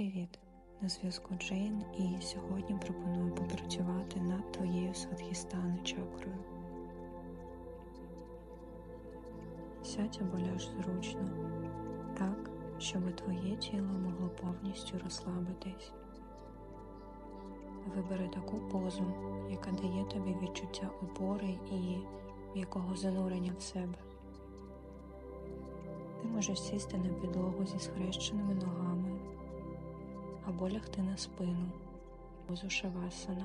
Привіт! На зв'язку Джейн і сьогодні пропоную попрацювати над твоєю сватхістани чакрою. Сядь або ляж зручно, так, щоб твоє тіло могло повністю розслабитись. Вибери таку позу, яка дає тобі відчуття опори і м'якого занурення в себе. Ти можеш сісти на підлогу зі схрещеними ногами або лягти на спину позу шавасана.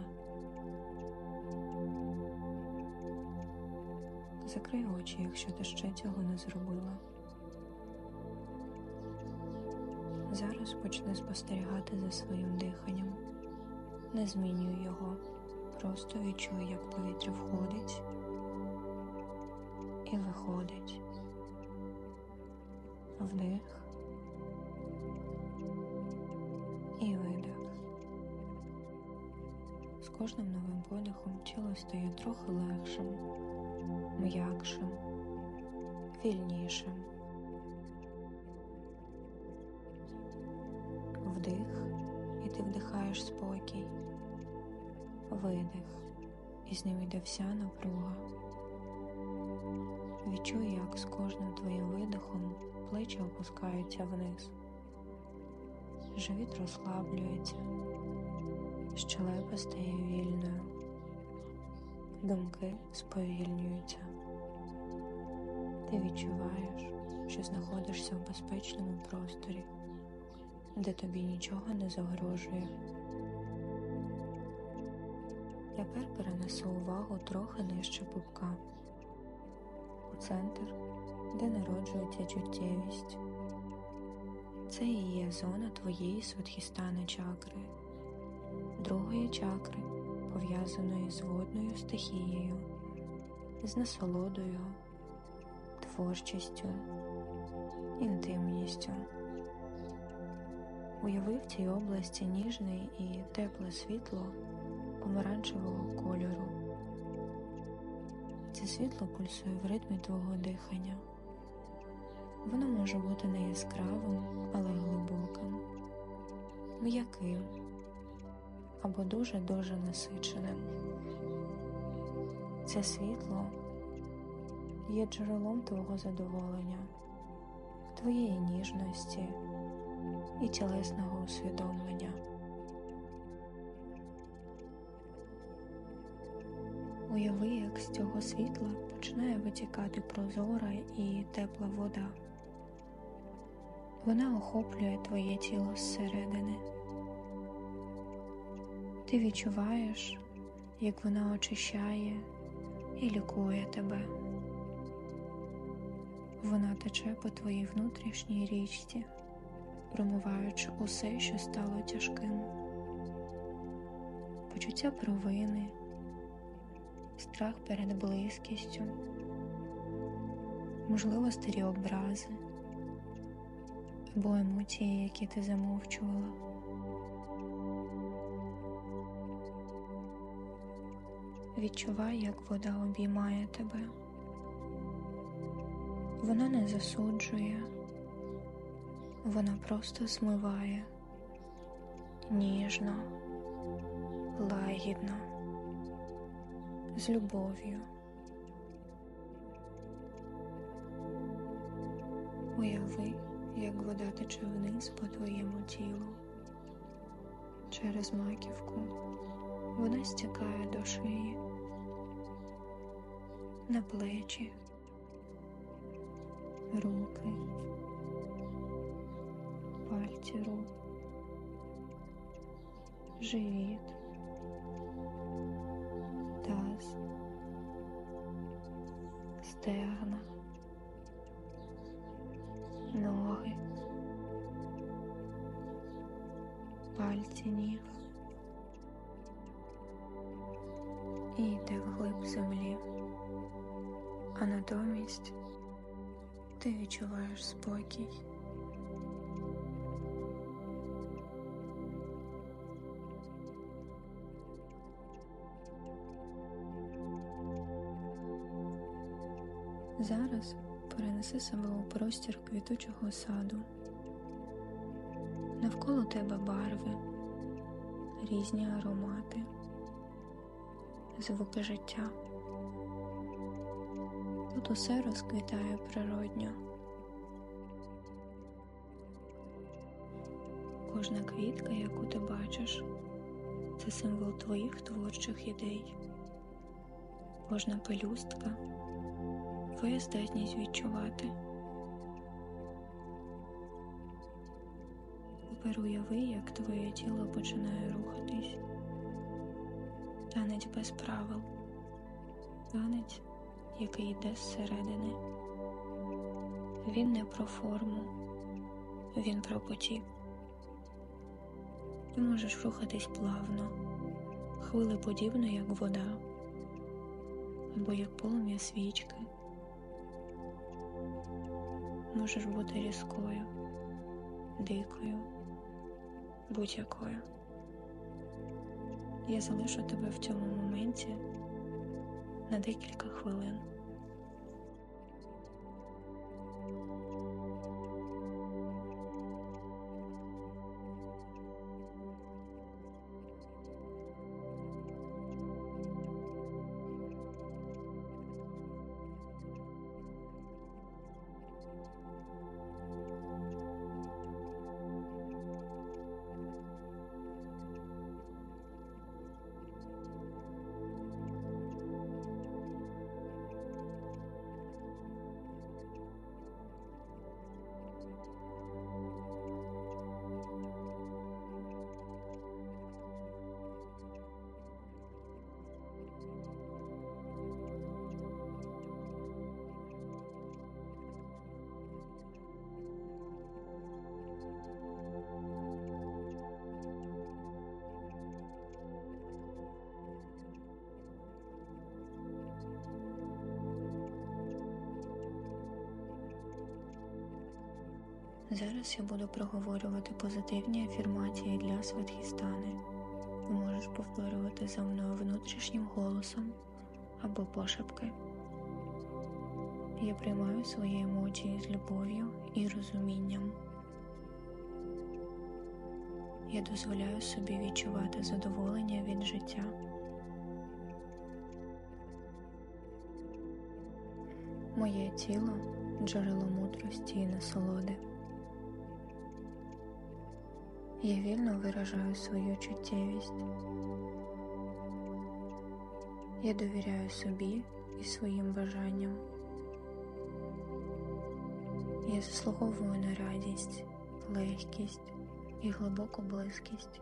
Закрий очі, якщо ти ще цього не зробила. Зараз почни спостерігати за своїм диханням. Не змінюй його, просто відчуй, як повітря входить і виходить. Кожним новим подихом тіло стає трохи легшим, м'якшим, вільнішим. Вдих, і ти вдихаєш спокій, видих, і з ним йде вся напруга. Відчуй, як з кожним твоїм видихом плечі опускаються вниз. Живіт розслаблюється, щелепа стає вільною, думки сповільнюються. Ти відчуваєш, що знаходишся в безпечному просторі, де тобі нічого не загрожує. Тепер перенеси увагу трохи нижче пупка, у центр, де народжується чуттєвість. Це і є зона твоєї сватхістани чакри, другої чакри, пов'язаної з водною стихією, з насолодою, творчістю, інтимністю. Уяви в цій області ніжне і тепле світло помаранчевого кольору. Це світло пульсує в ритмі твого дихання. Воно може бути не яскравим, але глибоким, м'яким або дуже-дуже насиченим. Це світло є джерелом твого задоволення, твоєї ніжності і тілесного усвідомлення. Уяви, як з цього світла починає витікати прозора і тепла вода. Вона охоплює твоє тіло зсередини. Ти відчуваєш, як вона очищає і лікує тебе. Вона тече по твоїй внутрішній річці, промиваючи усе, що стало тяжким, почуття провини, страх перед близькістю, можливо, старі образи або емоції, які ти замовчувала. Відчувай, як вода обіймає тебе. Вона не засуджує, вона просто змиває ніжно, лагідно, з любов'ю. Уяви, як вода тече вниз по твоєму тілу. Через маківку вона стікає до шиї, на плечі, руки, пальці рук, живіт, таз, стегна ноги, пальці ніг. І йде вглиб землі, а натомість ти відчуваєш спокій. Зараз перенеси себе у простір квітучого саду. Навколо тебе барви, різні аромати, звуки життя. Тут усе розквітає природньо. Кожна квітка, яку ти бачиш, це символ твоїх творчих ідей. Кожна пелюстка твоя здатність відчувати. Тепер уяви, як твоє тіло починає рухатись. Танець без правил. Танець, який йде зсередини. Він не про форму, він про потік. Ти можеш рухатись плавно, хвилеподібно, як вода, або як полум'я свічки. Можеш бути різкою, дикою, будь-якою. Я залишу тебе в цьому моменті на декілька хвилин. Зараз я буду проговорювати позитивні афірмації для Сватхістани. Можеш повторювати за мною внутрішнім голосом або пошепки. Я приймаю свої емоції з любов'ю і розумінням. Я дозволяю собі відчувати задоволення від життя. Моє тіло джерело мудрості і насолоди. Я вільно виражаю свою чуттєвість. Я довіряю собі і своїм бажанням. Я заслуговую на радість, легкість і глибоку близькість.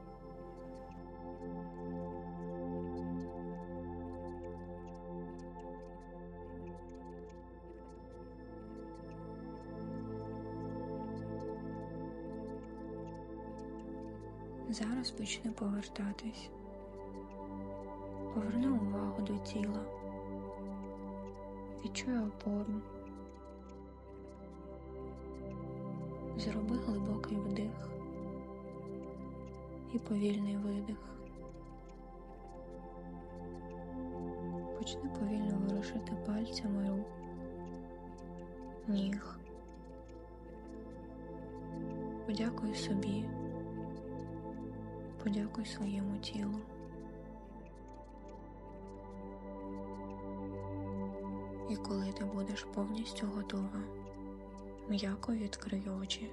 Зараз почни повертатись. Поверни увагу до тіла. Відчуй опору. Зроби глибокий вдих і повільний видих. Почни повільно ворушити пальцями рук, ніг. Подякуй собі. Подякуй своєму тілу. І коли ти будеш повністю готова, м'яко відкрий очі.